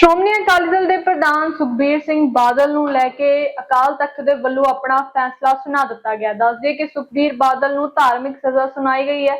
ਸ਼੍ਰੋਮਣੀ ਅਕਾਲੀ ਦਲ ਦੇ ਪ੍ਰਧਾਨ ਸੁਖਬੀਰ ਸਿੰਘ ਬਾਦਲ ਨੂੰ ਲੈ ਕੇ ਅਕਾਲ ਤਖਤ ਦੇ ਵੱਲੋਂ ਆਪਣਾ ਫੈਸਲਾ ਸੁਣਾ ਦਿੱਤਾ ਗਿਆ। ਦੱਸਦੇ ਕਿ ਸੁਖਬੀਰ ਬਾਦਲ ਨੂੰ ਧਾਰਮਿਕ ਸਜ਼ਾ ਸੁਣਾਈ ਗਈ ਹੈ।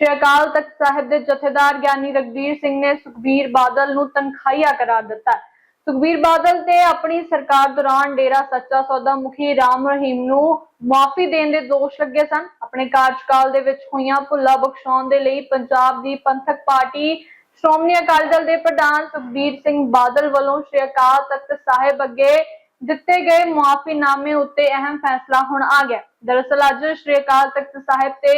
ਸ਼੍ਰੀ ਅਕਾਲ ਤਖਤ ਸਾਹਿਬ ਦੇ ਜਥੇਦਾਰ ਗਿਆਨੀ ਰਗਵੀਰ ਸਿੰਘ ਨੇ ਸੁਖਬੀਰ ਬਾਦਲ ਨੂੰ ਤਨਖਾਹੀਆ ਕਰਾਰ ਦਿੱਤਾ। ਸੁਖਬੀਰ ਬਾਦਲ ਤੇ ਆਪਣੀ ਸਰਕਾਰ ਦੌਰਾਨ ਡੇਰਾ ਸੱਚਾ ਸੌਦਾ ਮੁਖੀ ਰਾਮ ਰਹੀਮ ਨੂੰ ਮਾਫੀ ਦੇਣ ਦੇ ਦੋਸ਼ ਲੱਗੇ ਸਨ। ਆਪਣੇ ਕਾਰਜਕਾਲ ਦੇ ਵਿੱਚ ਹੋਈਆਂ ਭੁੱਲਾਂ ਬਖਸ਼ਾਉਣ ਦੇ ਲਈ ਪੰਜਾਬ ਦੀ ਪੰਥਕ ਪਾਰਟੀ ਸ਼੍ਰੋਮਣੀ ਅਕਾਲੀ ਦਲ ਦੇ ਪ੍ਰਧਾਨ ਸੁਖਬੀਰ ਸਿੰਘ ਬਾਦਲ ਵੱਲੋਂ ਸ਼੍ਰੀ ਅਕਾਲ ਤਖਤ ਸਾਹਿਬ ਅੱਗੇ ਦਿੱਤੇ ਗਏ ਮੁਆਫੀਨਾਮੇ ਉੱਤੇ ਅਹਿਮ ਫੈਸਲਾ ਹੁਣ ਆ ਗਿਆ। ਦਰਅਸਲ ਅੱਜ ਸ਼੍ਰੀ ਅਕਾਲ ਤਖਤ ਸਾਹਿਬ ਤੇ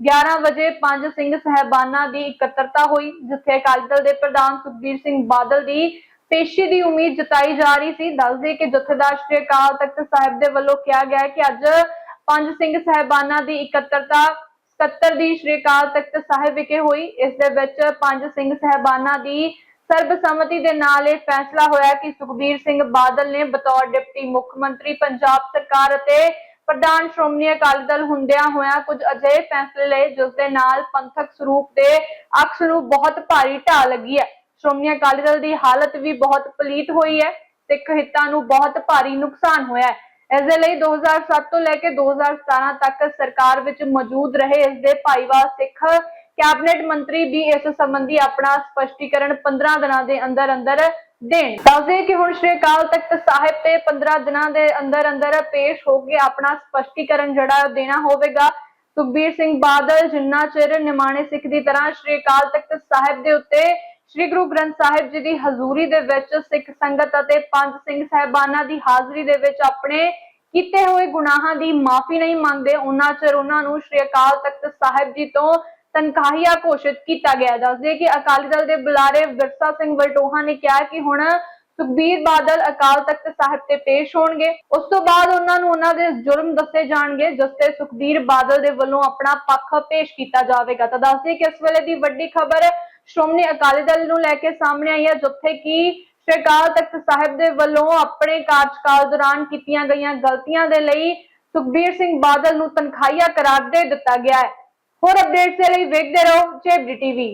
11 ਵਜੇ ਪੰਜ ਸਿੰਘ ਸਹਿਬਾਨਾਂ ਦੀ ਇਕੱਤਰਤਾ ਹੋਈ, ਜਿੱਥੇ ਅਕਾਲੀ ਦਲ ਦੇ ਪ੍ਰਧਾਨ ਸੁਖਬੀਰ ਸਿੰਘ ਬਾਦਲ ਦੀ ਪੇਸ਼ੀ ਦੀ ਉਮੀਦ ਜਤਾਈ ਜਾ ਰਹੀ ਸੀ। ਦੱਸਦੇ ਕਿ ਜਥੇਦਾਰ ਸ਼੍ਰੀ ਅਕਾਲ ਤਖਤ ਸਾਹਿਬ ਦੇ ਵੱਲੋਂ ਕਿਹਾ ਗਿਆ ਕਿ ਅੱਜ ਪੰਜ ਸਿੰਘ ਸਹਿਬਾਨਾਂ ਦੀ ਇਕੱਤਰਤਾ 77 ਦੀ ਸ਼੍ਰੀ ਅਕਾਲ ਤਖਤ ਸਾਹਿਬ ਵਿਖੇ ਹੋਈ। ਇਸ ਦੇ ਵਿੱਚ ਪੰਜ ਸਿੰਘ ਸਹਿਬਾਨਾਂ ਦੀ ਸਰਬਸੰਮਤੀ ਦੇ ਨਾਲ ਇਹ ਫੈਸਲਾ ਹੋਇਆ ਕਿ ਸੁਖਬੀਰ ਸਿੰਘ ਬਾਦਲ ਨੇ ਬਤੌਰ ਡਿਪਟੀ ਮੁੱਖ ਮੰਤਰੀ, ਪੰਜਾਬ ਸਰਕਾਰ ਅਤੇ ਪ੍ਰਧਾਨ ਸ਼੍ਰੋਮਣੀ ਅਕਾਲੀ ਦਲ ਹੁੰਦਿਆਂ ਹੋਇਆਂ ਕੁਝ ਅਜਿਹੇ ਫੈਸਲੇ ਲਏ, ਜਿਸ ਦੇ ਨਾਲ ਪੰਥਕ ਸਰੂਪ ਦੇ ਅਕਸ ਨੂੰ ਬਹੁਤ ਭਾਰੀ ਢਾਹ ਲੱਗੀ ਹੈ। ਸ਼੍ਰੋਮਣੀ ਅਕਾਲੀ ਦਲ ਦੀ ਹਾਲਤ ਵੀ ਬਹੁਤ ਪਲੀਤ ਹੋਈ ਹੈ ਸਿੱਖ ਹਿੱਤਾਂ ਨੂੰ ਬਹੁਤ ਭਾਰੀ ਨੁਕਸਾਨ ਹੋਇਆ ਹੈ। ਇਸ ਦੇ ਲਈ 2007 ਤੋਂ ਲੈ ਕੇ 2017 ਤੱਕ ਸਰਕਾਰ ਵਿੱਚ ਮੌਜੂਦ ਰਹੇ ਇਸ ਦੇ ਭਾਈਵਾਲ ਸਿੱਖ ਕੈਬਨਿਟ ਮੰਤਰੀ ਵੀ ਇਸ ਸੰਬੰਧੀ ਆਪਣਾ ਸਪਸ਼ਟੀਕਰਨ 15 ਦਿਨਾਂ ਦੇ ਅੰਦਰ ਅੰਦਰ ਦੇਣ। ਦੱਸਦੇ ਕਿ ਹੁਣ ਸ਼੍ਰੀ ਅਕਾਲ ਤਖਤ ਸਾਹਿਬ ਤੇ 15 ਦਿਨਾਂ ਦੇ ਅੰਦਰ ਅੰਦਰ ਪੇਸ਼ ਹੋ ਕੇ ਆਪਣਾ ਸਪਸ਼ਟੀਕਰਨ ਜਿਹੜਾ ਦੇਣਾ ਹੋਵੇਗਾ। ਸੁਖਬੀਰ ਸਿੰਘ ਬਾਦਲ ਜਿੰਨਾ ਚਿਰ ਨਿਮਾਣੇ ਸਿੱਖ ਦੀ ਤਰ੍ਹਾਂ ਸ਼੍ਰੀ ਅਕਾਲ ਤਖਤ ਸਾਹਿਬ ਦੇ ਉੱਤੇ ਸ਼੍ਰੀ ਗੁਰੂ ਗ੍ਰੰਥ ਸਾਹਿਬ ਜੀ ਦੀ ਹਜ਼ੂਰੀ ਦੇ ਵਿੱਚ ਸਿੱਖ ਸੰਗਤ ਅਤੇ ਪੰਜ ਸਿੰਘ ਸਹਿਬਾਨਾਂ ਦੀ ਹਾਜ਼ਰੀ ਦੇ ਵਿੱਚ ਆਪਣੇ ਕੀਤੇ ਹੋਏ ਗੁਨਾਹਾਂ ਦੀ ਮਾਫੀ ਨਹੀਂ ਮੰਗਦੇ, ਉਹਨਾਂ ਚਿਰ ਉਹਨਾਂ ਨੂੰ ਸ਼੍ਰੀ ਅਕਾਲ ਤਖਤ ਸਾਹਿਬ ਜੀ ਤੋਂ ਤਨਖਾਹੀਆ ਘੋਸ਼ਿਤ ਕੀਤਾ ਗਿਆ। ਦੱਸਦੇ ਕਿ ਅਕਾਲੀ ਦਲ ਦੇ ਬੁਲਾਰੇ ਵਿਰਸਾ ਸਿੰਘ ਵਲਟੋਹਾ ਨੇ ਕਿਹਾ ਕਿ ਹੁਣ ਸੁਖਬੀਰ ਬਾਦਲ ਅਕਾਲ ਤਖਤ ਸਾਹਿਬ ਤੇ ਪੇਸ਼ ਹੋਣਗੇ। ਉਸ ਤੋਂ ਬਾਅਦ ਉਹਨਾਂ ਨੂੰ ਉਹਨਾਂ ਦੇ ਜੁਰਮ ਦੱਸੇ ਜਾਣਗੇ, ਜਿਸ ਤੇ ਸੁਖਬੀਰ ਬਾਦਲ ਦੇ ਵੱਲੋਂ ਆਪਣਾ ਪੱਖ ਪੇਸ਼ ਕੀਤਾ ਜਾਵੇਗਾ। ਤਾਂ ਦੱਸਦੇ ਕਿ ਇਸ ਵੇਲੇ ਦੀ ਵੱਡੀ ਖਬਰ ਸ਼੍ਰੋਮਣੀ ਅਕਾਲੀ ਦਲ ਨੂੰ ਲੈ ਕੇ ਸਾਹਮਣੇ ਆਈ ਹੈ, ਜਿੱਥੇ ਕਿ ਸ਼੍ਰੀ ਅਕਾਲ ਤਖਤ ਸਾਹਿਬ ਦੇ ਵੱਲੋਂ ਆਪਣੇ ਕਾਰਜਕਾਲ ਦੌਰਾਨ ਕੀਤੀਆਂ ਗਈਆਂ ਗਲਤੀਆਂ ਦੇ ਲਈ ਸੁਖਬੀਰ ਸਿੰਘ ਬਾਦਲ ਨੂੰ ਤਨਖਾਹੀਆ ਕਰਾਰ ਦੇ ਦਿੱਤਾ ਗਿਆ ਹੈ। ਹੋਰ ਅਪਡੇਟਸ ਦੇ ਲਈ ਵੇਖਦੇ ਰਹੋ ਚੇਬਡੀ ਟੀਵੀ।